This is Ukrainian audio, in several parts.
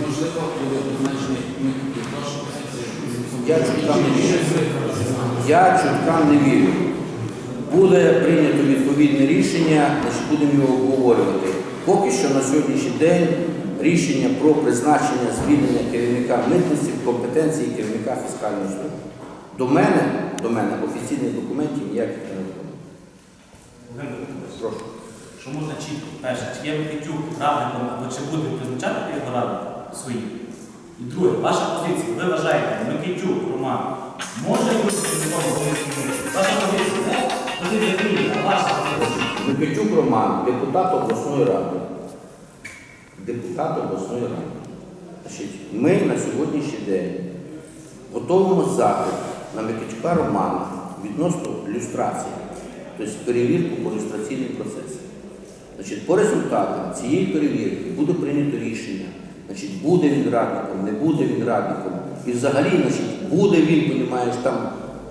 Можливо, буде призначений ми позицію. Я чуткам не вірю. Буде прийнято відповідне рішення, значить будемо його обговорювати. Поки що на сьогоднішній день рішення про призначення звільнення керівника митниці в компетенції керівника фіскальної служби. До мене, до мене офіційних документів ніяких не надходить. Прошу. Що можна чітко, перше, чи є Микитюк радником або чи буде призначати його радником своїм? І друге, ваша позиція. Ви вважаєте, Микитюк Роман може бути? Ваша позиція, не позиція а ваша позиція. Микитюк Роман, депутат обласної ради. Депутат обласної ради. Значить, ми на сьогоднішній день готуємо захід на Микитюка Романа відносно люстрації, тобто перевірку по люстраційним процесам. Значить, по результатам цієї перевірки буде прийнято рішення. Значить, буде він радником, не буде він радником. І взагалі, значить, буде він, понімаєш, там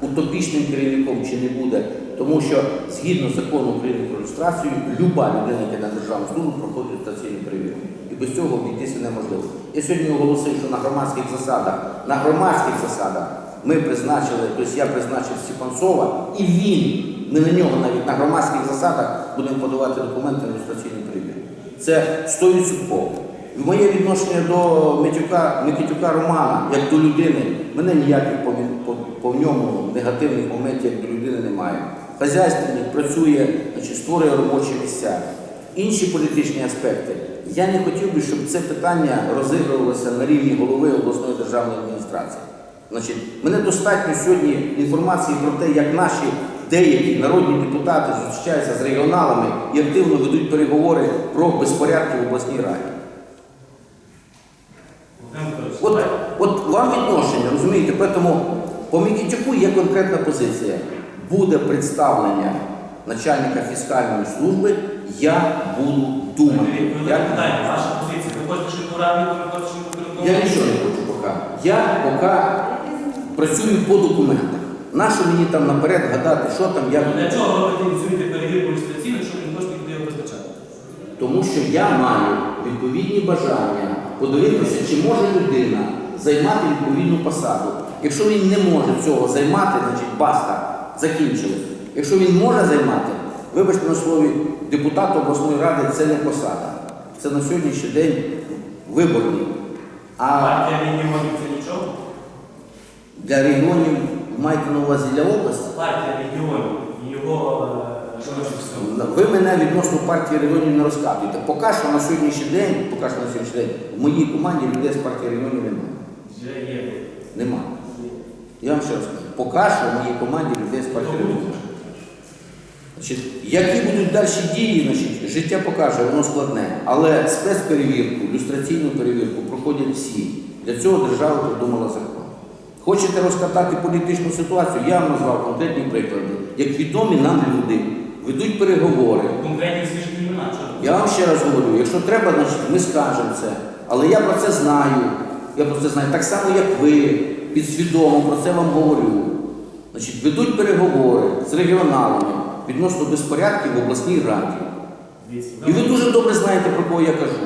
утопічним керівником чи не буде. Тому що згідно закону України про люстрацію, люба людина, яка на державну службу, проходить люстраційну перевірку. І без цього обійтися неможливо. Я сьогодні оголосив, що на громадських засадах, на громадських засадах ми призначили, тобто я призначив Степанцова, і він, ми на нього навіть на громадських засадах будемо подавати документи на люстраційну перевірку. Це 100%. Моє відношення до Микитюка, Микитюка Романа, як до людини, мене ніяких по, по, по ньому негативних моментів як до людини немає. Хазяйственник працює, значить, створює робочі місця. Інші політичні аспекти. Я не хотів би, щоб це питання розігрувалося на рівні голови обласної державної адміністрації. Значить, мене достатньо сьогодні інформації про те, як наші деякі народні депутати зустрічаються з регіоналами і активно ведуть переговори про безпорядки в обласній раді. От, от вам відношення, розумієте, тому по Микитюку є конкретна позиція. Буде представлення начальника фіскальної служби, я буду думати. Ви Я, ваша позиція. Ви хочете, щоб ви хочете, щоб я нічого не хочу поки. Я поки працюю по документах. Нащо мені там наперед гадати, що там, як. Для чого ви ініціюєте перевірку ілюстраційну, якщо ви не куди його призначати? Тому що я маю відповідні бажання подивитися, чи може людина займати відповідну посаду. Якщо він не може цього займати, значить баста, закінчили. Якщо він може займати, вибачте на слові, депутат обласної ради це не посада. Це на сьогоднішній день виборний. А Партія регіонів це нічого? для регіонів маєте на увазі для області. Партія регіонів і його е, ви мене відносно партії регіонів не розкатуєте. Поки що на сьогоднішній день, поки що на сьогоднішній день, в моїй команді людей з партії регіонів немає. Вже є. Нема. Я вам ще раз кажу, поки що в моїй команді людей з партії регіонів. Значить, які будуть далі дії, значить, життя покаже, воно складне. Але спецперевірку, люстраційну перевірку проходять всі. Для цього держава придумала закон. Хочете розкатати політичну ситуацію? Я вам назвав конкретні приклади. Як відомі нам люди ведуть переговори. Я вам ще раз говорю, якщо треба, значить ми скажемо це. Але я про це знаю. Я про це знаю. Так само, як ви, підсвідомо про це вам говорю. Значить, ведуть переговори з регіоналами відносно безпорядків в обласній раді. І ви дуже добре знаєте, про кого я кажу.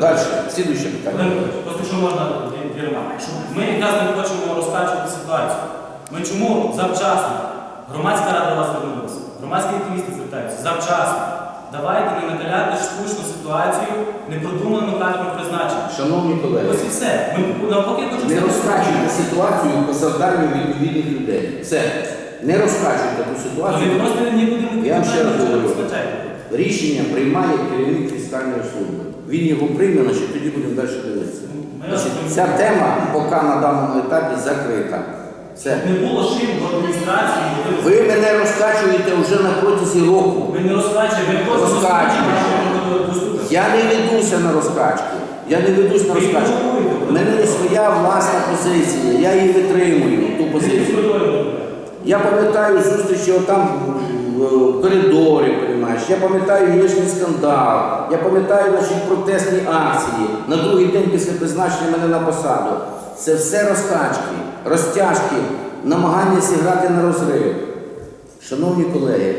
Далі, слідуюче питання. Просто що можна дві- дві ремарки. Що Ми якраз не хочемо розкачувати ситуацію. Ми чому завчасно? Громадська рада вас звернулася. Громадські активісти звертаються. Завчасно. Давайте не накаляти штучну ситуацію, непродуманим кадром призначення. Шановні колеги, Ось і все. Ми навпаки хочемо не розкачуйте ситуацію по завданню відповідних людей. Все. Не розкачуйте ту ситуацію. просто не будемо Я вам ще раз говорю. Рішення приймає керівник фіскальної служби. Він його прийме, значить тоді будемо далі дивитися. Ця тема поки на даному етапі закрита. Все. Не було шим в адміністрації. Ви мене розкачуєте вже на протязі року. Ми не розкачуємо, ми просто Розкачуємо. Я не ведуся на розкачки. Я не ведусь на розкачки. У мене є своя власна позиція. Я її витримую, ту позицію. Я пам'ятаю зустрічі отам в коридорі, розумієш. Я пам'ятаю гілячний скандал. Я пам'ятаю наші протестні акції на другий день після призначення мене на посаду. Це все розкачки, розтяжки, намагання зіграти на розрив. Шановні колеги,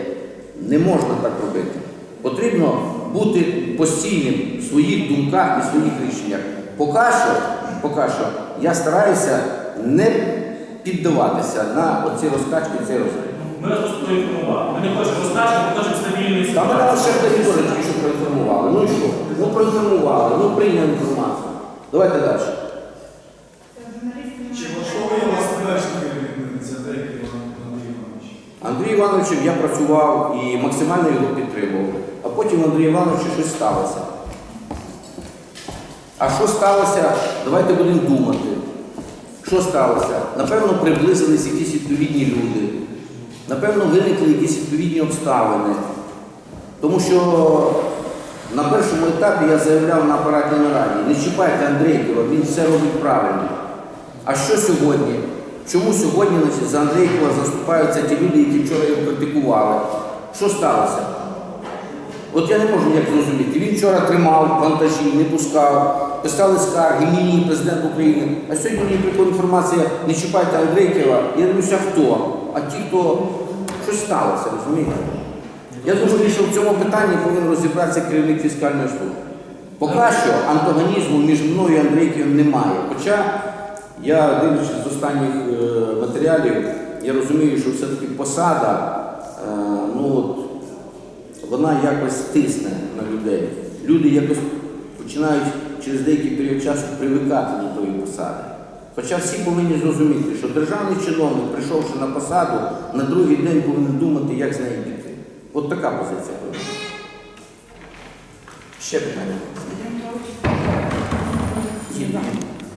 не можна так робити. Потрібно бути постійним в своїх думках і своїх рішеннях. Поки що, поки що я стараюся не піддаватися на оці розкачки, цей розрив. Ми вас просто проінформували. Ми не хочемо розкачки, ми хочемо стабільної Там мене ситуації. ще хтось теж що проінформували. Ну і що? Ну проінформували, ну прийняли інформацію. Давайте далі. Чи влаштовує вас теперішній керівник це деякий Андрій Іванович? Андрій Івановичем я працював і максимально його підтримував. А потім Андрій Івановичу щось сталося. А що сталося? Давайте будемо думати. Що сталося? Напевно, приблизились якісь відповідні люди. Напевно, виникли якісь відповідні обставини. Тому що на першому етапі я заявляв на апаратній нараді, не чіпайте Андрійкова, він все робить правильно. А що сьогодні? Чому сьогодні значить, за Андрійкова заступаються ті люди, які вчора його критикували? Що сталося? От я не можу як зрозуміти. Він вчора тримав вантажі, не пускав, писали скарги, мені президент України. А сьогодні мені приходить інформація, не чіпайте Андрійкова. Я дивлюся, хто? А ті, хто щось сталося, розумієте? Я думаю, що в цьому питанні повинен розібратися керівник фіскальної служби. Поки що антагонізму між мною і Андрійківим немає. Хоча я дивлячись з останніх е, матеріалів, я розумію, що все-таки посада, е, ну от, вона якось тисне на людей. Люди якось починають через деякий період часу привикати до тої посади. Хоча всі повинні зрозуміти, що державний чиновник, прийшовши на посаду, на другий день повинен думати, як з нею піти. От така позиція. Ще питання.